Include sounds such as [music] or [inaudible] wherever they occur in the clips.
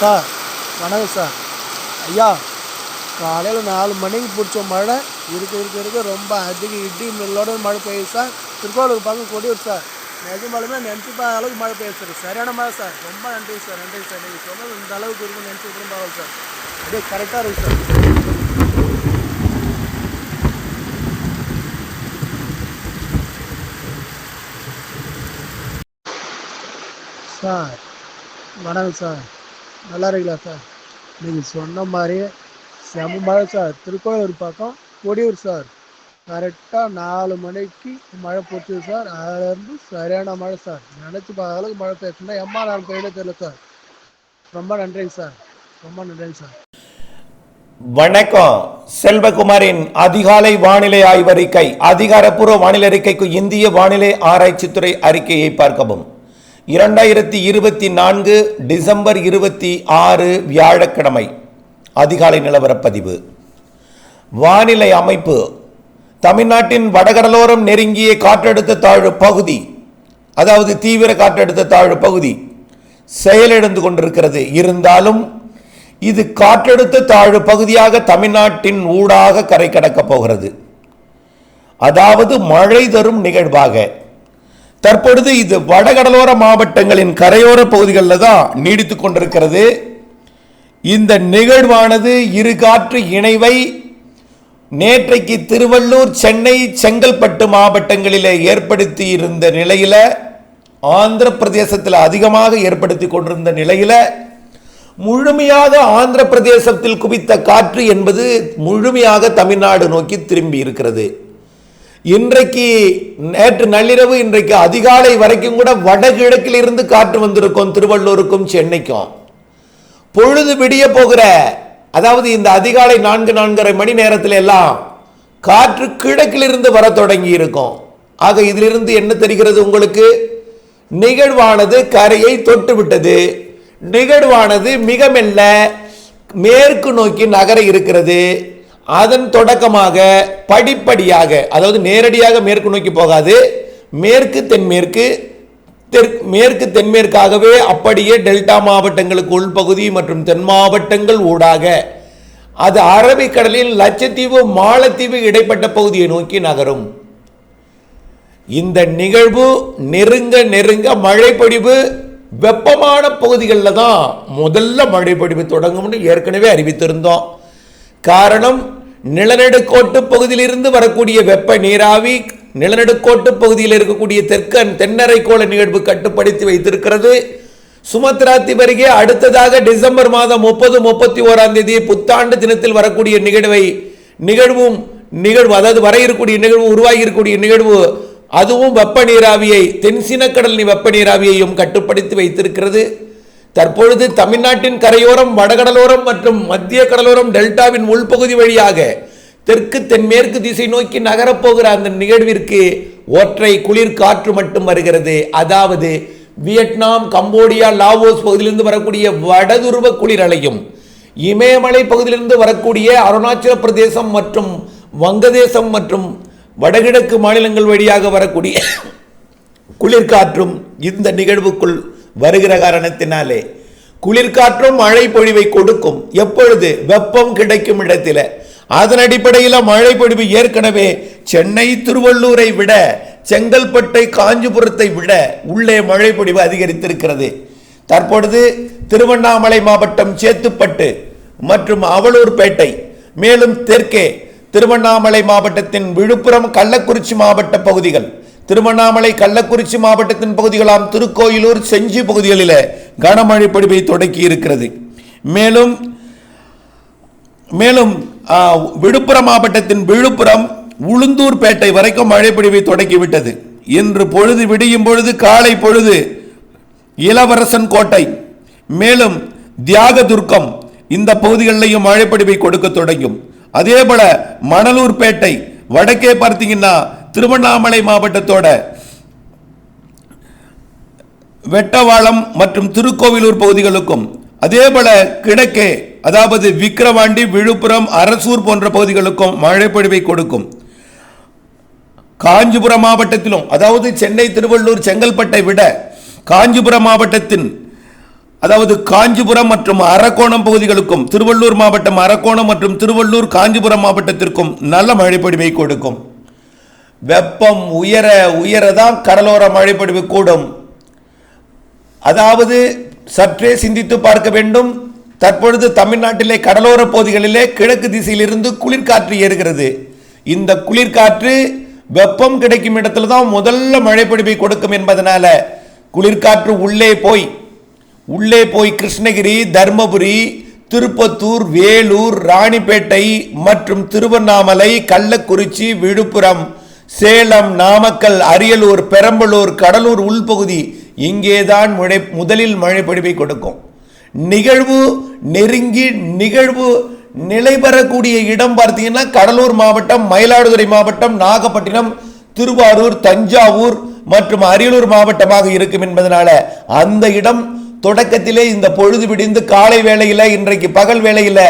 Sir. வணக்கம் sir. ஐயா காலையில் நாலு மணிக்கு பிடிச்ச மழை. இருக்க இருக்க இருக்க. ரொம்ப அதிக இடி மில்லோட மழை பெய்யுது சார். திருக்கோவிலுக்கு பக்கம் கொடியூர் சார். நிஜமாலுமே நினச்சி பார்த்த அளவுக்கு மழை பெய்யுது சார் சரியான மழை சார். ரொம்ப நன்றி சார் நன்றி சார். நீங்கள் சொன்னது இந்த அளவுக்கு இருக்கும் நினச்சி கூட சார். அப்படியே கரெக்டாக இருக்கும் சார். சார் வணக்கம் சார். நல்லா இருக்கீங்களா சார்? நீங்கள் சொன்ன மாதிரியே செம மழை சார். திருக்கோயிலூர் பக்கம் கொடியூர் சார். கரெக்டாக நாலு மணிக்கு மழை போச்சுது சார். அதுலேருந்து சரியான மழை சார். நினச்சி பார்த்த அளவுக்கு மழை பேசுனா எம்மா நான் பெய்யவே தெரியல சார். ரொம்ப நன்றிங்க சார். ரொம்ப நன்றிங்க சார். வணக்கம். செல்வகுமாரின் அதிகாலை வானிலை ஆய்வறிக்கை அதிகாரப்பூர்வ வானிலை அறிக்கைக்கு இந்திய வானிலை ஆராய்ச்சித்துறை அறிக்கையை பார்க்கவும். இரண்டாயிரத்தி இருபத்தி நான்கு டிசம்பர் இருபத்தி ஆறு வியாழக்கிழமை. அதிகாலை நிலவரப்பதிவு. வானிலை அமைப்பு. தமிழ்நாட்டின் வடகடலோரம் நெருங்கிய காற்றழுத்த தாழ்வு பகுதி அதாவது தீவிர காற்றழுத்த தாழ்வு பகுதி செயலிழந்து கொண்டிருக்கிறது. இருந்தாலும் இது காற்றழுத்த தாழ்வு பகுதியாக தமிழ்நாட்டின் ஊடாக கரை கடக்கப் போகிறது. அதாவது மழை தரும் நிகழ்வாக. தற்பொழுது இது வடகடலோர மாவட்டங்களின் கரையோர பகுதிகளில் தான் நீடித்து கொண்டிருக்கிறது. இந்த நிகழ்வானது இரு காற்று இணைவை நேற்றைக்கு திருவள்ளூர் சென்னை செங்கல்பட்டு மாவட்டங்களில் ஏற்படுத்தி இருந்த நிலையில் ஆந்திர பிரதேசத்தில் அதிகமாக ஏற்படுத்தி கொண்டிருந்த நிலையில் முழுமையாக ஆந்திர பிரதேசத்தில் குவித்த காற்று என்பது முழுமையாக தமிழ்நாடு நோக்கி திரும்பி இருக்கிறது. இன்றைக்கு நேற்று நள்ளிரவு இன்றைக்கு அதிகாலை வரைக்கும் கூட வடகிழக்கில் இருந்து காற்று வந்திருக்கும் திருவள்ளூருக்கும் சென்னைக்கும். பொழுது விடிய போகிற அதாவது இந்த அதிகாலை நான்கு நான்கரை மணி நேரத்தில் எல்லாம் காற்று கிழக்கிலிருந்து வர தொடங்கி இருக்கும். ஆக இதிலிருந்து என்ன தெரிகிறது உங்களுக்கு? நிகழ்வானது கரையை தொட்டு விட்டது. நிகழ்வானது மிக மெல்ல மேற்கு நோக்கி நகர இருக்கிறது. அதன் தொடக்கமாக படிப்படியாக அதாவது நேரடியாக மேற்கு நோக்கி போகாது மேற்கு தென்மேற்கு தெற்கு மேற்கு தென்மேற்காகவே அப்படியே டெல்டா மாவட்டங்களுக்கு உள்பகுதி மற்றும் தென் மாவட்டங்கள் ஊடாக அது அரபிக்கடலில் லட்சத்தீவு மாலத்தீவு இடைப்பட்ட பகுதியை நோக்கி நகரும். இந்த நிகழ்வு நெருங்க நெருங்க மழைப்பொழிவு வெப்பமான பகுதிகளில் தான் முதல்ல மழைப்பொழிவு தொடங்கும்னு ஏற்கனவே அறிவித்திருந்தோம். காரணம் நிலநடுக்கோட்டு பகுதியிலிருந்து வரக்கூடிய வெப்ப நீராவி நிலநடுக்கோட்டு பகுதியில் இருக்கக்கூடிய தெற்கன் தென்னரைக்கோள நிகழ்வு கட்டுப்படுத்தி வைத்திருக்கிறது. சுமத்ரா திபருகே அடுத்ததாக டிசம்பர் மாதம் முப்பது முப்பத்தி ஓராம் தேதி புத்தாண்டு தினத்தில் வரக்கூடிய நிகழ்வை நிகழ்வும் நிகழ்வு அதாவது வர இருக்கக்கூடிய நிகழ்வு உருவாகி இருக்கக்கூடிய நிகழ்வு அதுவும் வெப்ப நீராவியை தென்சினக்கடல் வெப்ப நீராவியையும் கட்டுப்படுத்தி வைத்திருக்கிறது. தற்பொழுது தமிழ்நாட்டின் கரையோரம் வடகடலோரம் மற்றும் மத்திய கடலோரம் டெல்டாவின் உள்பகுதி வழியாக தெற்கு தென்மேற்கு திசை நோக்கி நகரப்போகிற அந்த நிகழ்விற்கு ஒற்றை குளிர் காற்று மட்டும் வருகிறது. அதாவது வியட்நாம் கம்போடியா லாவோஸ் பகுதியிலிருந்து வரக்கூடிய வடதுருவ குளிர் அலையும் இமயமலை பகுதியிலிருந்து வரக்கூடிய அருணாச்சல பிரதேசம் மற்றும் வங்கதேசம் மற்றும் வடகிழக்கு மாநிலங்கள் வழியாக வரக்கூடிய குளிர்காற்றும் இந்த நிகழ்வுக்குள் வருகிற காரணத்தினாலே. குளிர்காற்றும் மழை பொழிவை கொடுக்கும். எப்பொழுது? வெப்பம் கிடைக்கும் இடத்தில. அதன் அடிப்படையில் மழை பொழிவு ஏற்கனவே சென்னை திருவள்ளூரை விட செங்கல்பட்டை காஞ்சிபுரத்தை விட உள்ளே மழை பொழிவு அதிகரித்திருக்கிறது. தற்பொழுது திருவண்ணாமலை மாவட்டம் சேத்துப்பட்டு மற்றும் அவலூர்பேட்டை மேலும் தெற்கே திருவண்ணாமலை மாவட்டத்தின் விழுப்புரம் கள்ளக்குறிச்சி மாவட்ட பகுதிகள் திருவண்ணாமலை கள்ளக்குறிச்சி மாவட்டத்தின் பகுதிகளாம் திருக்கோயிலூர் செஞ்சி பகுதிகளில் கனமழை பொழிவை தொடக்கி இருக்கிறது. மேலும் மேலும் விழுப்புரம் மாவட்டத்தின் விழுப்புரம் உளுந்தூர்பேட்டை வரைக்கும் மழை பொழிவை தொடங்கிவிட்டது இன்று பொழுது விடியும் பொழுது காலை பொழுது இளவரசன் கோட்டை மேலும் தியாக துர்க்கம் இந்த பகுதிகளிலையும் மழைப்பொழிவை கொடுக்க தொடங்கும். அதே போல மணலூர்பேட்டை வடக்கே பார்த்தீங்கன்னா திருவண்ணாமலை மாவட்டத்தோட வெட்டவாளம் மற்றும் திருக்கோவிலூர் பகுதிகளுக்கும் அதே போல கிழக்கே அதாவது விக்கிரவாண்டி விழுப்புரம் அரசூர் போன்ற பகுதிகளுக்கும் மழைப்பொழிவை கொடுக்கும். காஞ்சிபுரம் மாவட்டத்திலும் அதாவது சென்னை திருவள்ளூர் செங்கல்பட்டை விட காஞ்சிபுரம் மாவட்டத்தின் அதாவது காஞ்சிபுரம் மற்றும் அரக்கோணம் பகுதிகளுக்கும் திருவள்ளூர் மாவட்டம் அரக்கோணம் மற்றும் திருவள்ளூர் காஞ்சிபுரம் மாவட்டத்திற்கும் நல்ல மழைப்பொழிவை கொடுக்கும். வெப்பம் உயர உயர தான் கடலோர மழைப்பொழிவு கூடும். அதாவது சற்றே சிந்தித்து பார்க்க வேண்டும். தற்பொழுது தமிழ்நாட்டிலே கடலோர பகுதிகளிலே கிழக்கு திசையிலிருந்து குளிர்காற்று ஏறுகிறது. இந்த குளிர்காற்று வெப்பம் கிடைக்கும் இடத்துல தான் முதல்ல மழைப்பொழிவை கொடுக்கும் என்பதனால குளிர்காற்று உள்ளே போய் உள்ளே போய் கிருஷ்ணகிரி தர்மபுரி திருப்பத்தூர் வேலூர் ராணிப்பேட்டை மற்றும் திருவண்ணாமலை கள்ளக்குறிச்சி விழுப்புரம் சேலம் நாமக்கல் அரியலூர் பெரம்பலூர் கடலூர் உள்பகுதி இங்கேதான் முழை முதலில் மழை பொழிவை கொடுக்கும். நிகழ்வு நெருங்கி நிகழ்வு நிலை பெறக்கூடிய இடம் பார்த்தீங்கன்னா கடலூர் மாவட்டம் மயிலாடுதுறை மாவட்டம் நாகப்பட்டினம் திருவாரூர் தஞ்சாவூர் மற்றும் அரியலூர் மாவட்டமாக இருக்கும் என்பதனால அந்த இடம் தொடக்கத்திலே இந்த பொழுது விடிந்து காலை வேளையில் இன்றைக்கு பகல் வேளையில்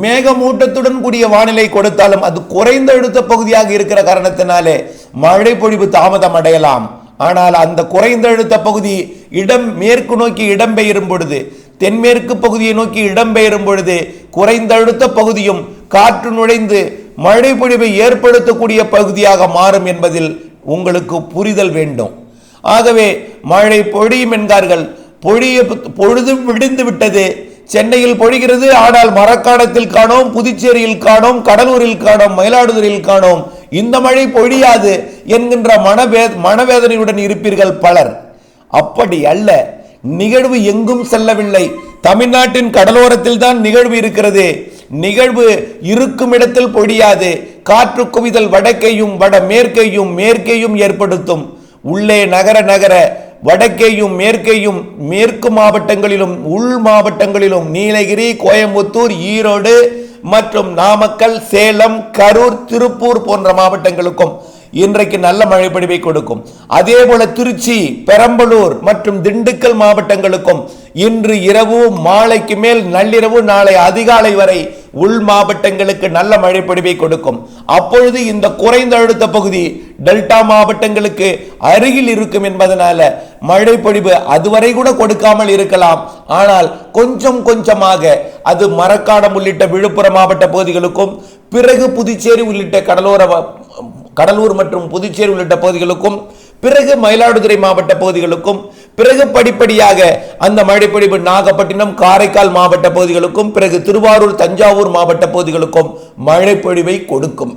மேகமூட்டத்துடன் கூடிய வானிலை கொடுத்தாலும் அது குறைந்த அழுத்த பகுதியாக இருக்கிற காரணத்தினாலே மழை பொழிவு தாமதம் அடையலாம். ஆனால் அந்த குறைந்த அழுத்த பகுதி இடம் மேற்கு நோக்கி இடம்பெயரும் பொழுது தென்மேற்கு பகுதியை நோக்கி இடம்பெயரும் பொழுது குறைந்த அழுத்த பகுதியும் காற்று நுழைந்து மழை பொழிவை ஏற்படுத்தக்கூடிய பகுதியாக மாறும் என்பதில் உங்களுக்கு புரிதல் வேண்டும். ஆகவே மழை பொழியும் என்கார்கள் பொழிய பொழுதும் விடிந்து விட்டது. சென்னையில் பொழிகிறது. ஆனால் மரக்காணத்தில் காணோம் புதுச்சேரியில் காணோம் கடலூரில் காணோம் மயிலாடுதுறையில் காணோம். இந்த மழை பொழியாது என்கின்ற மனவே மனவேதனையுடன் இருப்பீர்கள் பலர். அப்படி அல்ல. நிகழ்வு எங்கும் செல்லவில்லை. தமிழ்நாட்டின் கடலோரத்தில் தான் நிகழ்வு இருக்கிறது. நிகழ்வு இருக்கும் இடத்தில் பொழியாது. காற்று குவிதல் வடக்கையும் வட மேற்கையும் மேற்கையும் ஏற்படுத்தும். உள்ளே நகர நகர வடக்கேயும் மேற்கேயும் மேற்கு மாவட்டங்களிலும் உள் மாவட்டங்களிலும் நீலகிரி கோயம்புத்தூர் ஈரோடு மற்றும் நாமக்கல் சேலம் கரூர் திருப்பூர் போன்ற மாவட்டங்களுக்கும் இன்றைக்கு நல்ல மழை பொழிவை கொடுக்கும். அதே போல திருச்சி பெரம்பலூர் மற்றும் திண்டுக்கல் மாவட்டங்களுக்கும் இன்று இரவு மாலைக்கு மேல் நள்ளிரவு நாளை அதிகாலை வரை உள் மாவட்டங்களுக்கு நல்ல மழை பொழிவை கொடுக்கும். அப்பொழுது இந்த குறைந்த அழுத்த பகுதி டெல்டா மாவட்டங்களுக்கு அருகில் இருக்கும் என்பதனால மழை பொழிவு அதுவரை கூட கொடுக்காமல் இருக்கலாம். ஆனால் கொஞ்சம் கொஞ்சமாக அது மரக்காணம் உள்ளிட்ட விழுப்புரம் மாவட்ட பகுதிகளுக்கும் பிறகு புதுச்சேரி உள்ளிட்ட கடலோர கடலூர் மற்றும் புதுச்சேரி உள்ளிட்ட பகுதிகளுக்கும் பிறகு மயிலாடுதுறை மாவட்ட பகுதிகளுக்கும் பிறகு படிப்படியாக அந்த மழைப்பொழிவு நாகப்பட்டினம் காரைக்கால் மாவட்ட பகுதிகளுக்கும் பிறகு திருவாரூர் தஞ்சாவூர் மாவட்ட பகுதிகளுக்கும் மழைப்பொழிவை கொடுக்கும்.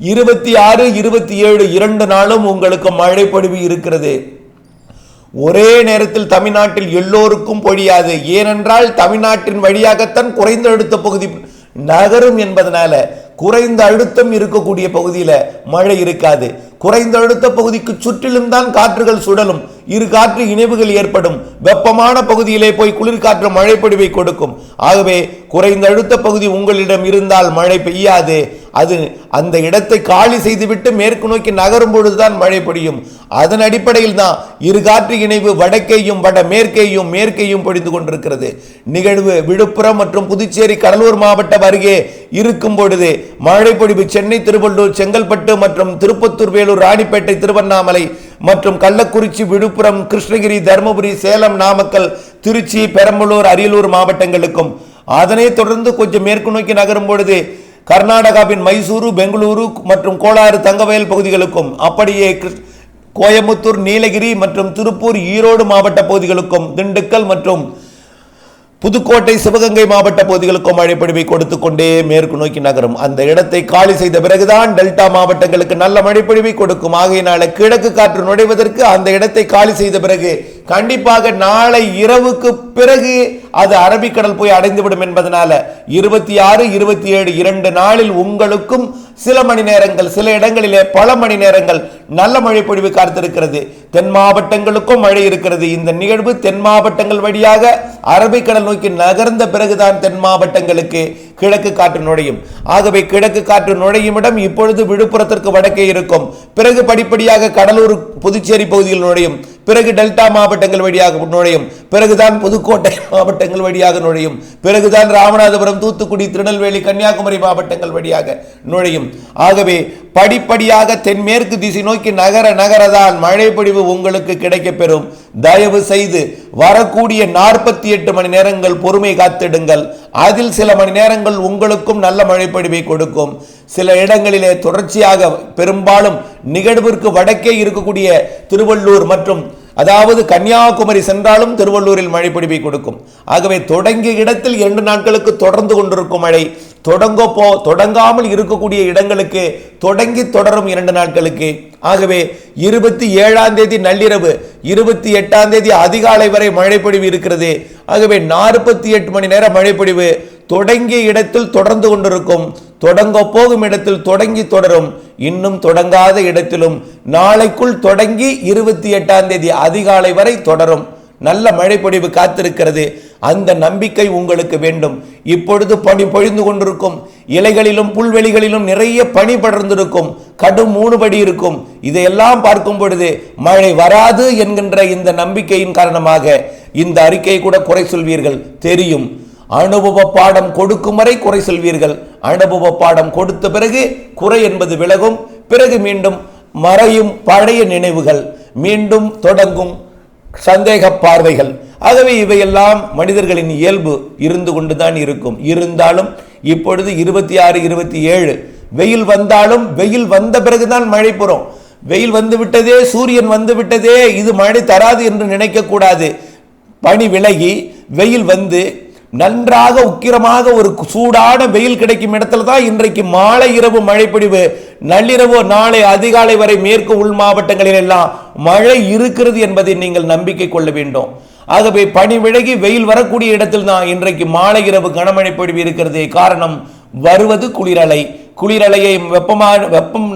இருபத்தி ஆறு இருபத்தி ஏழு இரண்டு நாளும் உங்களுக்கு மழைப்பொழிவு இருக்கிறது. ஒரே நேரத்தில் தமிழ்நாட்டில் எல்லோருக்கும் பொழியாது. ஏனென்றால் தமிழ்நாட்டின் வழியாகத்தான் குறைந்த அழுத்த பகுதி நகரும் என்பதனால குறைந்த அழுத்தம் இருக்கக்கூடிய பகுதியில் மழை இருக்காது. குறைந்த அழுத்த பகுதிக்கு சுற்றிலும் தான் காற்றுகள் சுடலும் இரு காற்று இணைவுகள் ஏற்படும். வெப்பமான பகுதியிலே போய் குளிர்காற்று மழைப்பொடிவை கொடுக்கும். ஆகவே குறைந்த அழுத்த பகுதி உங்களிடம் இருந்தால் மழை பெய்யாது. அது அந்த இடத்தை காலி செய்துவிட்டு மேற்கு நோக்கி நகரும் பொழுதுதான் மழை பொழியும். அதன் அடிப்படையில் தான் இரு காற்று இணைவு வடக்கேயும் வட மேற்கேயும் மேற்கேயும் பொழிந்து கொண்டிருக்கிறது. நிகழ்வு விழுப்புரம் மற்றும் புதுச்சேரி கடலூர் மாவட்டம் அருகே இருக்கும் பொழுது மழை பொழிவு சென்னை திருவள்ளூர் செங்கல்பட்டு மற்றும் திருப்பத்தூர் வேலூர் ராணிப்பேட்டை திருவண்ணாமலை மற்றும் கள்ளக்குறிச்சி விழுப்புரம் கிருஷ்ணகிரி தருமபுரி சேலம் நாமக்கல் திருச்சி பெரம்பலூர் அரியலூர் மாவட்டங்களுக்கும். அதனை தொடர்ந்து கொஞ்சம் மேற்கு நோக்கி நகரும் பொழுது கர்நாடகாவின் மைசூரு பெங்களூரு மற்றும் கோலாறு தங்கவயல் பகுதிகளுக்கும் அப்படியே கோயம்புத்தூர் நீலகிரி மற்றும் திருப்பூர் ஈரோடு மாவட்ட பகுதிகளுக்கும் திண்டுக்கல் மற்றும் புதுக்கோட்டை சிவகங்கை மாவட்ட பகுதிகளுக்கும் மழைப்பொழிவை கொடுத்து கொண்டே மேற்கு நோக்கி நகரும். அந்த இடத்தை காலி செய்த பிறகுதான் டெல்டா மாவட்டங்களுக்கு நல்ல மழைப்பொழிவை கொடுக்கும். ஆகையினால கிழக்கு காற்று நுழைவதற்கு அந்த இடத்தை காலி செய்த பிறகு கண்டிப்பாக நாளை இரவுக்கு பிறகு அது அரபிக்கடல் போய் அடைந்துவிடும் என்பதனால இருபத்தி ஆறு இருபத்தி ஏழு இரண்டு நாளில் உங்களுக்கும் சில மணி நேரங்கள் சில இடங்களிலே பல மணி நேரங்கள் நல்ல மழை பொழிவு காத்திருக்கிறது. தென் மாவட்டங்களுக்கும் மழை இருக்கிறது. இந்த நிகழ்வு தென் மாவட்டங்கள் வழியாக அரபிக்கடல் நோக்கி நகர்ந்த பிறகுதான் தென் மாவட்டங்களுக்கு கிழக்கு காற்று நுழையும். ஆகவே கிழக்கு காற்று நுழையும் இடம் இப்பொழுது விழுப்புரத்திற்கு வடக்கே இருக்கும். பிறகு படிப்படியாக கடலூர் புதுச்சேரி பகுதியில் நுழையும். பிறகு டெல்டா மாவட்டங்கள் வழியாக நுழையும். பிறகுதான் புதுக்கோட்டை [laughs] மாவட்டங்கள் வழியாக நுழையும். பிறகுதான் ராமநாதபுரம் தூத்துக்குடி திருநெல்வேலி கன்னியாகுமரி மாவட்டங்கள் வழியாக நுழையும். ஆகவே படிப்படியாக தென்மேற்கு திசை நோக்கி நகர நகரதான் மழைப்பொழிவு உங்களுக்கு கிடைக்கப்பெறும். தயவு செய்து வரக்கூடிய நாற்பத்தி எட்டு மணி நேரங்கள் பொறுமை காத்திடுங்கள். அதில் சில மணி நேரங்கள் உங்களுக்கும் நல்ல மழைப்பொழிவை கொடுக்கும். சில இடங்களிலே தொடர்ச்சியாக பெரும்பாலும் நிகழ்விற்கு வடக்கே இருக்கக்கூடிய திருவள்ளூர் மற்றும் அதாவது கன்னியாகுமரி சென்றாலும் திருவள்ளூரில் மழை பிடிப்பை கொடுக்கும். ஆகவே தொடங்கிய இடத்தில் இரண்டு நாட்களுக்கு தொடர்ந்து கொண்டிருக்கும் மழை தொடங்க போ தொடங்காமல் இருக்கக்கூடிய இடங்களுக்கு தொடங்கி தொடரும் இரண்டு நாட்களுக்கு. ஆகவே இருபத்தி ஏழாம் தேதி நள்ளிரவு இருபத்தி எட்டாம் தேதி அதிகாலை வரை மழைப்பொழிவு இருக்கிறது. ஆகவே நாற்பத்தி எட்டு மணி நேரம் மழைப்பொழிவு தொடங்கிய இடத்தில் தொடர்ந்து கொண்டிருக்கும் தொடங்க போகும் இடத்தில் தொடங்கி தொடரும் இன்னும் தொடங்காத இடத்திலும் நாளைக்குள் தொடங்கி இருபத்தி எட்டாம் தேதி அதிகாலை வரை தொடரும். நல்ல மழைப்பொழிவு காத்திருக்கிறது. அந்த நம்பிக்கை உங்களுக்கு வேண்டும். இப்பொழுது பனி பொழிந்து கொண்டிருக்கும். இலைகளிலும் புல்வெளிகளிலும் நிறைய பனி படர்ந்திருக்கும். கடும் மூடுபடி இருக்கும். இதையெல்லாம் பார்க்கும் பொழுது மழை வராது என்கின்ற இந்த நம்பிக்கையின் காரணமாக இந்த அறிக்கையை கூட குறை சொல்வீர்கள். தெரியும். அனுபவ பாடம் கொடுக்கும் வரை குறை சொல்வீர்கள். அனுபவ பாடம் கொடுத்த பிறகு குறை என்பது விலகும். பிறகு மீண்டும் மறையும் பழைய நினைவுகள். மீண்டும் தொடங்கும் சந்தேக பார்வைகள். ஆகவே இவையெல்லாம் மனிதர்களின் இயல்பு இருந்து கொண்டுதான் இருக்கும். இருந்தாலும் இப்பொழுது இருபத்தி ஆறு இருபத்தி ஏழு வெயில் வந்தாலும் வெயில் வந்த பிறகுதான் மழை பெறும். வெயில் வந்து விட்டதே சூரியன் வந்து விட்டதே இது மழை தராது என்று நினைக்கக்கூடாது பனி விலகி வெயில் வந்து நன்றாக உக்கிரமாக ஒரு சூடான வெயில் கிடைக்கும் இடத்துல தான் இன்றைக்கு மாலை இரவு மழைப்பிடிவு நள்ளிரவு நாளை அதிகாலை வரை மேற்கு உள் மாவட்டங்களில் எல்லாம் மழை இருக்கிறது என்பதை நீங்கள் நம்பிக்கை கொள்ள வேண்டும். ஆகவே பனி விலகி வெயில் வரக்கூடிய இடத்தில் தான் இன்றைக்கு மாலை இரவு கனமழை பொழிவு இருக்கிறது காரணம் வருவது குளிரலை. குளிரலையை வெப்பமான வெப்பம்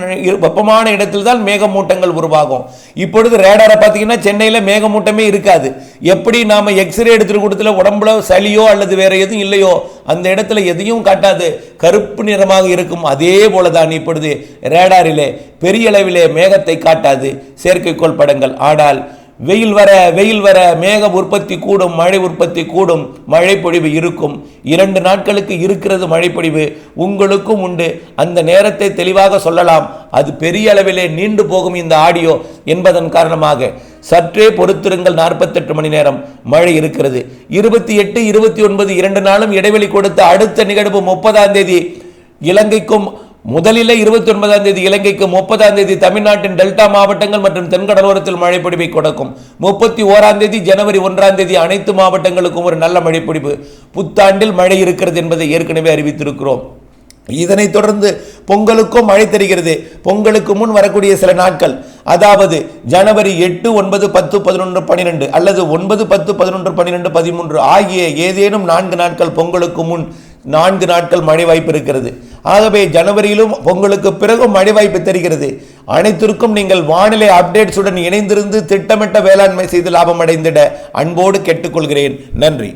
வெப்பமான இடத்தில் தான் மேகமூட்டங்கள் உருவாகும். இப்பொழுது ரேடாரை பார்த்தீங்கன்னா சென்னையில் மேகமூட்டமே இருக்காது. எப்படி நாம் எக்ஸ்ரே எடுத்துகிட்டு கொடுத்துல உடம்புல சளியோ அல்லது வேறு எதுவும் இல்லையோ அந்த இடத்துல எதையும் காட்டாது. கருப்பு நிறமாக இருக்கும் அதே போல தான் இப்பொழுது ரேடாரிலே பெரிய அளவிலே மேகத்தை காட்டாது. செயற்கைக்கோள் படங்கள். ஆனால் வெயில் வர வெயில் வர மேக உற்பத்தி கூடும் மழை உற்பத்தி கூடும் மழைப்பொழிவு இருக்கும். இரண்டு நாட்களுக்கு இருக்கிறது மழைப்பொழிவு. உங்களுக்கும் உண்டு. அந்த நேரத்தை தெளிவாக சொல்லலாம். அது பெரிய அளவிலே நீண்டு போகும் இந்த ஆடியோ என்பதன் காரணமாக. சற்றே பொறுத்திருங்கள் நாற்பத்தெட்டு மணி நேரம். மழை இருக்கிறது. இருபத்தி எட்டு இருபத்தி ஒன்பது இரண்டு நாளும் இடைவெளி கொடுத்த அடுத்த நிகழ்வு முப்பதாம் தேதி. இலங்கைக்கும் முதலில் இருபத்தி ஒன்பதாம் தேதி இலங்கைக்கு முப்பதாம் தேதி தமிழ்நாட்டின் டெல்டா மாவட்டங்கள் மற்றும் தென்கடலோரத்தில் மழைப்பிடிப்பை கொடுக்கும். முப்பத்தி ஓராம் தேதி ஜனவரி ஒன்றாம் தேதி அனைத்து மாவட்டங்களுக்கும் ஒரு நல்ல மழைப்பிடிப்பு புத்தாண்டில் மழை இருக்கிறது என்பதை ஏற்கனவே அறிவித்திருக்கிறோம். இதனைத் தொடர்ந்து பொங்கலுக்கும் மழை தெரிகிறது. பொங்கலுக்கு முன் வரக்கூடிய சில நாட்கள் அதாவது ஜனவரி எட்டு ஒன்பது பத்து பதினொன்று பன்னிரெண்டு அல்லது ஒன்பது பத்து பதினொன்று பன்னிரெண்டு பதிமூன்று ஆகிய ஏதேனும் நான்கு நாட்கள் பொங்கலுக்கு முன் நான்கு நாட்கள் மழை வாய்ப்பு இருக்கிறது. ஆகவே ஜனவரியிலும் பொங்கலுக்கு பிறகும் மழை வாய்ப்பு தெரிகிறது. அனைத்திற்கும் நீங்கள் வானிலை அப்டேட்ஸுடன் இணைந்திருந்து திட்டமிட்ட வேளாண்மை செய்து லாபம் அடைந்திட அன்போடு கேட்டுக்கொள்கிறேன். நன்றி.